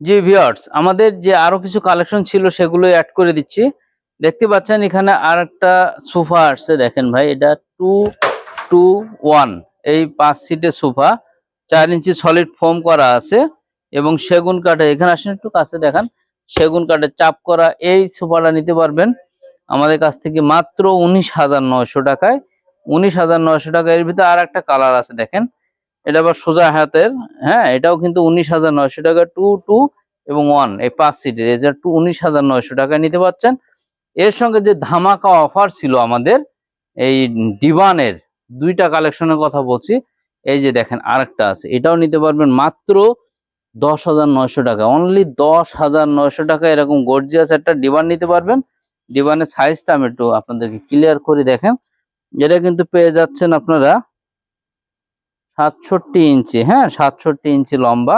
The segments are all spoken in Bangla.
জি ভিউয়ার্স, আমাদের যে আরও কিছু কালেকশন ছিল সেগুলো অ্যাড করে দিচ্ছি। দেখতে পাচ্ছেন এখানে আর একটা সোফা আসছে, দেখেন ভাই, এটা টু টু ওয়ান এই পাঁচ সিটের সোফা, চার ইঞ্চি সলিড ফোম করা আছে এবং সেগুন কাঠে এখানে আসেন একটু কাছে দেখান, সেগুন কাঠের চাপ করা, এই সোফাটা নিতে পারবেন আমাদের কাছ থেকে মাত্র উনিশ হাজার নয়শো টাকায়। উনিশ হাজার নয়শো টাকা এর ভিতরে আর একটা কালার আছে, দেখেন। এটা আবার সোজা হাতের হ্যাঁ এটাও কিন্তু উনিশ হাজার নয়শো টাকা টু টু এবং ওয়ান এই পাঁচ সিটের যে টু উনিশ হাজার নয়শো টাকায় নিতে পারছেন। এর সঙ্গে যে ধামাকা অফার ছিল আমাদের, এই ডিভানের দুইটা কালেকশনের কথা বলছি, এই যে দেখেন আরেকটা আছে, এটাও নিতে পারবেন মাত্র দশ হাজার নয়শো টাকা। অনলি দশ হাজার নয়শো টাকা এরকম গর্জিয়াস একটা ডিভান নিতে পারবেন। ডিভানের সাইজটা আমি একটু আপনাদেরকে ক্লিয়ার করে দেখেন। এটা কিন্তু পেয়ে যাচ্ছেন আপনারা সাতষট্টি ইঞ্চি হ্যাঁ সাতষট্টি ইঞ্চি লম্বা,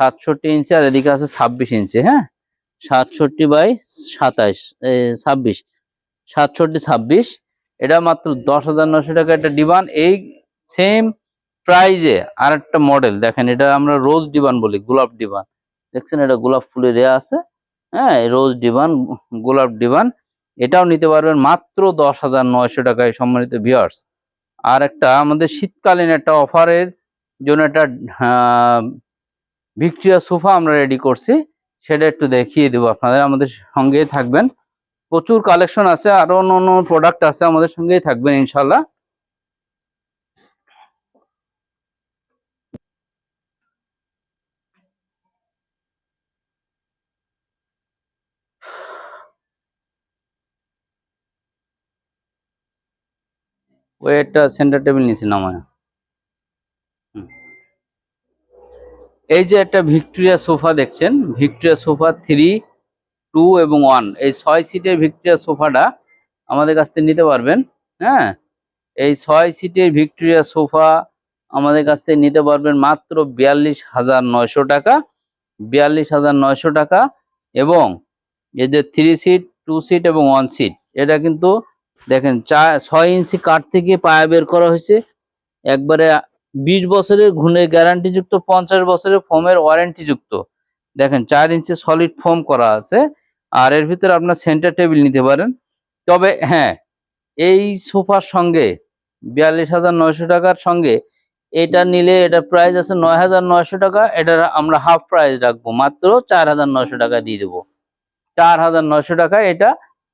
সাতষট্টি ইঞ্চি আর এদিকে আছে ছাব্বিশ ইঞ্চি হ্যাঁ সাতষট্টি বাই সাতাইশ ছাব্বিশ, সাতষট্টি, ছাব্বিশ, এটা মাত্র দশ হাজার নশো টাকা একটা ডিবান এই সেম প্রাইজে আর একটা মডেল দেখেন এটা আমরা রোজ ডিবান বলি, গোলাপ ডিবান দেখছেন এটা গোলাপ ফুলের এ আছে হ্যাঁ রোজ ডিবান গোলাপ ডিবান এটাও নিতে পারবেন মাত্র দশ হাজার নয়শো টাকায় সম্মানিত ভিউয়ার্স আর একটা আমাদের শীতকালীন একটা অফারের জন্য একটা ভিক্টোরিয়া সোফা আমরা রেডি করছি। সেটা একটু দেখিয়ে দেবো আপনাদের, আমাদের সঙ্গেই থাকবেন। প্রচুর কালেকশন আছে, আরও অন্য অন্য প্রোডাক্ট আছে আমাদের সঙ্গেই থাকবেন ইনশাল্লাহ ওই একটা সেন্টার টেবিল নিয়েছি নামায়। এই যে একটা ভিক্টোরিয়া সোফা দেখছেন, ভিক্টোরিয়া সোফা থ্রি টু এবং ওয়ান এই ছয় সিটের ভিক্টোরিয়া সোফাটা আমাদের কাছ থেকে নিতে পারবেন হ্যাঁ? এই ছয় সিটের ভিক্টোরিয়া সোফা আমাদের কাছ থেকে নিতে পারবেন মাত্র বিয়াল্লিশ হাজার নয়শো টাকা, বিয়াল্লিশ হাজার নয়শো টাকা এবং এই যে থ্রি সিট টু সিট এবং ওয়ান সিট এটা কিন্তু দেখেন চা ছয় ইঞ্চি কাঠ থেকে পায়া বের করা হয়েছে। একবারে বিশ বছরের ঘুণের গ্যারান্টি যুক্ত পঞ্চাশ বছরের ফোমের ওয়ারেন্টি যুক্ত দেখেন, চার ইঞ্চি সলিড ফোম করা আছে। আর এর ভিতরে আপনার সেন্টার টেবিল নিতে পারেন। তবে হ্যাঁ এই সোফার সঙ্গে, বিয়াল্লিশ হাজার নয়শো টাকার সঙ্গে, এটা নিলে এটা প্রাইস আছে নয় হাজার নয়শো টাকা। এটা আমরা হাফ প্রাইস রাখব। মাত্র চার হাজার নয়শো টাকা দিয়ে দেবো। চার হাজার নয়শো টাকা এটা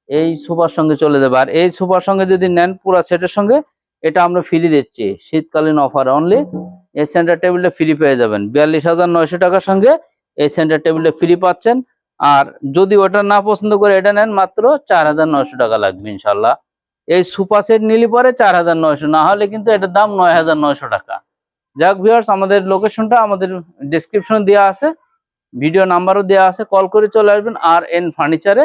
এই সোফার সঙ্গে চলে যাবে। আর এই সোফার সঙ্গে যদি নেন পুরো সেটের সঙ্গে, এটা আমরা ফ্রি দিচ্ছি। শীতকালীন অফার অনলি এই সেন্টার টেবিলটা ফ্রি পেয়ে যাবেন। বিয়াল্লিশ হাজার নয়শো টাকার সঙ্গে এই সেন্টার টেবিলটা ফ্রি পাচ্ছেন। আর যদি ওটা না পছন্দ করে এটা নেন, মাত্র চার হাজার নয়শো টাকা লাগবে ইনশাল্লাহ এই সুপার সেট নিলে পরে চার হাজার নয়শো, না হলে কিন্তু এটার দাম নয় হাজার নয়শো টাকা। যাক ভিউয়ার্স আমাদের লোকেশনটা আমাদের ডিসক্রিপশনে দেওয়া আছে। ভিডিও নাম্বারও দেওয়া আছে। কল করে চলে আসবেন। আর এন ফার্নিচারে